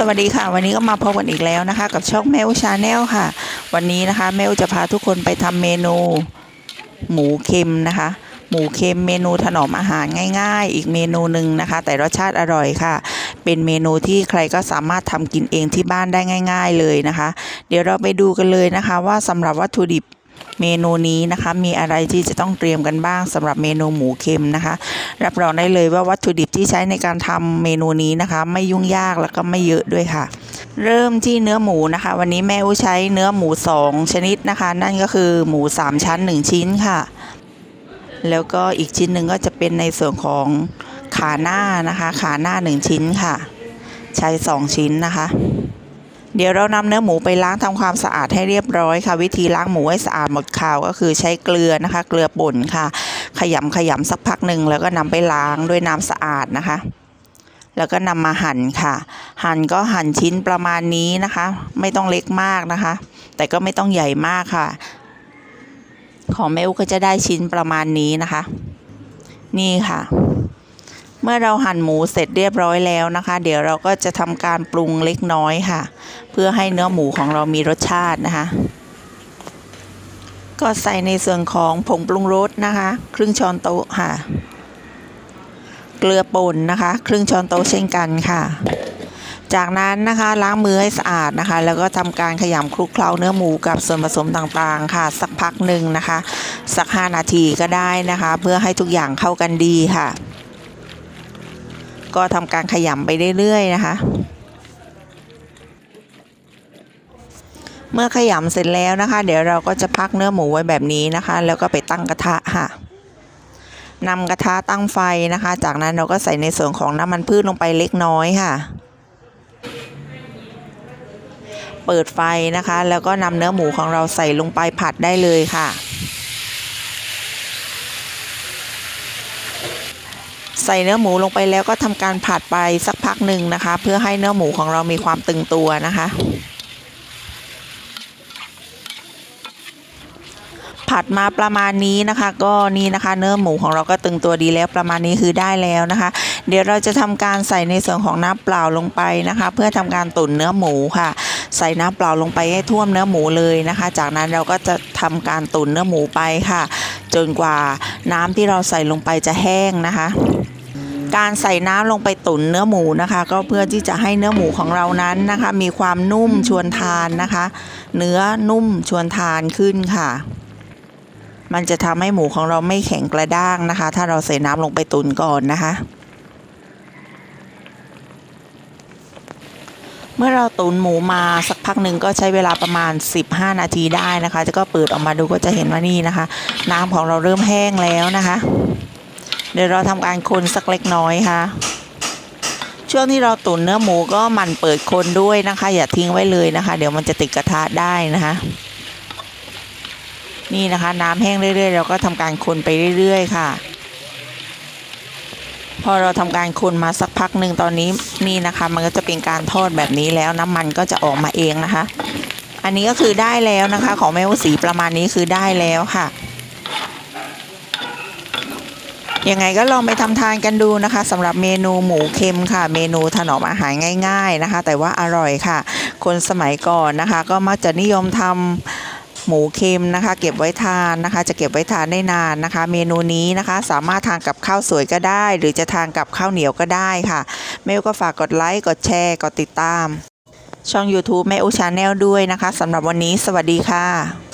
สวัสดีค่ะ วันนี้ก็มาพบกันอีกแล้วนะคะ กับช่องแมวชาแนลค่ะ วันนี้นะคะแมวจะพาทุกคนไปทำเมนู หมูเค็มนะคะ หมูเค็มเมนูถนอมอาหารง่าย ๆ อีกเมนูหนึ่งนะคะ แต่รสชาติอร่อยค่ะ เป็นเมนูที่ใครก็สามารถทำกินเองที่บ้านได้ง่าย ๆเลยนะคะ เดี๋ยวเราไปดูกันเลยนะคะ ว่าสำหรับวัตถุดิบ เมนูนี้นะคะมีอะไรที่จะต้องเตรียมกันบ้างสำหรับเมนูหมูเค็มนะคะ รับรองได้เลยว่าวัตถุดิบที่ใช้ในการทำเมนูนี้นะคะ ไม่ยุ่งยากแล้วก็ไม่เยอะด้วยค่ะ เริ่มที่เนื้อหมูนะคะ วันนี้แม่อูใช้เนื้อหมู 2 ชนิดนะคะ นั่นก็คือหมู 3 ชั้น 1 ชิ้นค่ะ แล้วก็อีกชิ้นหนึ่งก็จะเป็นในส่วนของขาหน้านะคะ ขาหน้า 1 ชิ้นค่ะ ใช้ 2 ชิ้นนะคะ เดี๋ยวเรานำเนื้อหมูไปล้างทำความสะอาดให้เรียบร้อยค่ะ วิธีล้างหมูให้สะอาดหมดข่าวก็คือใช้เกลือนะคะ เกลือป่นค่ะ ขยำขยำสักพักหนึ่งแล้วก็นำไปล้างด้วยน้ำสะอาดนะคะ แล้วก็นำมาหั่นค่ะ หั่นก็หั่นชิ้นประมาณนี้นะคะ ไม่ต้องเล็กมากนะคะ แต่ก็ไม่ต้องใหญ่มากค่ะ ของแม่อุก็จะได้ชิ้นประมาณนี้นะคะ นี่ค่ะ เมื่อเราหั่นหมูเสร็จเรียบร้อยแล้วนะคะ เดี๋ยวเราก็จะทำการปรุงเล็กน้อยค่ะ เพื่อให้เนื้อหมูของเรามีรสชาตินะคะ ก็ใส่ในส่วนของผงปรุงรสนะคะ ครึ่งช้อนโต๊ะค่ะ เกลือป่นนะคะ ครึ่งช้อนโต๊ะเช่นกันค่ะ จากนั้นนะคะล้างมือให้สะอาดนะคะ แล้วก็ทำการขยำคลุกเคล้าเนื้อหมูกับส่วนผสมต่างๆ ค่ะ สักพักหนึ่งนะคะ สัก 5 นาทีก็ได้นะคะ เพื่อให้ทุกอย่างเข้ากันดีค่ะ ก็ทำการขยำไปเรื่อยๆนะคะ เมื่อขยำเสร็จแล้วนะคะ เดี๋ยวเราก็จะพักเนื้อหมูไว้แบบนี้นะคะ แล้วก็ไปตั้งกระทะค่ะนำกระทะตั้งไฟนะคะ จากนั้นเราก็ใส่ในส่วนของน้ำมันพืชลงไปเล็กน้อยค่ะ เปิดไฟนะคะ แล้วก็นำเนื้อหมูของเราใส่ลงไปผัดได้เลยค่ะ ใส่เนื้อหมูลงไปแล้วก็ทำการผัดไปสักพักหนึ่งนะคะ เพื่อให้เนื้อหมูของเรามีความตึงตัวนะคะ ผัดมาประมาณนี้นะคะ ก็นี่นะคะ เนื้อหมูของเราก็ตึงตัวดีแล้วประมาณนี้คือได้แล้วนะคะ เดี๋ยวเราจะทำการใส่ในส่วนของน้ำเปล่าลงไปนะคะ เพื่อทำการตุ๋นเนื้อหมูค่ะใส่น้ำเปล่าลงไปให้ท่วมเนื้อหมูเลยนะคะ จากนั้นเราก็จะทำการตุ๋นเนื้อหมูไปค่ะ จนกว่าน้ำที่เราใส่ลงไปจะแห้งนะคะ การใส่น้ำลงไปตุ๋นเนื้อหมูนะคะ ก็เพื่อที่จะให้เนื้อหมูของเรานั้นนะคะ มีความนุ่มชวนทานนะคะ เนื้อนุ่มชวนทานขึ้นค่ะ มันจะทำให้หมูของเราไม่แข็งกระด้างนะคะ ถ้าเราใส่น้ำลงไปตุ๋นก่อนนะคะ เมื่อเราตุ๋นหมูมาสักพักหนึ่งก็ใช้เวลาประมาณ 15 นาทีได้นะคะ จะก็เปิดออกมาดูก็จะเห็นว่านี่นะคะ น้ำของเราเริ่มแห้งแล้วนะคะ เดี๋ยวเราทำการคนสักเล็กน้อยค่ะ ช่วงที่เราตุ๋นเนื้อหมูก็หมั่นเปิดคนด้วยนะคะ อย่าทิ้งไว้เลยนะคะ เดี๋ยวมันจะติดกระทะได้นะคะ นี่นะคะน้ำแห้งเรื่อยๆเราก็ทำการคนไปเรื่อย ๆ ค่ะ พอเราทำการคนมาสักพักหนึ่งตอนนี้นี่นะคะ มันก็จะเป็นการทอดแบบนี้แล้วน้ำมันก็จะออกมาเองนะคะ อันนี้ก็คือได้แล้วนะคะ ของแม่วสีประมาณนี้คือได้แล้วค่ะ ยังไงก็ลองไปทำทานกันดูนะคะสำหรับเมนูหมูเค็มค่ะ เมนูถนอมอาหารง่าย ๆนะคะ แต่ว่าอร่อยค่ะ คนสมัยก่อนนะคะ ก็มักจะนิยมทำหมูเค็มนะคะ เก็บไว้ทานนะคะ จะเก็บไว้ทานได้นานนะคะ เมนูนี้นะคะ สามารถทานกับข้าวสวยก็ได้ หรือจะทานกับข้าวเหนียวก็ได้ค่ะแม่อุก็ฝากกดไลค์กดแชร์กดติดตาม ช่อง YouTube แม่อุชาแนลด้วยนะคะสำหรับวันนี้สวัสดีค่ะ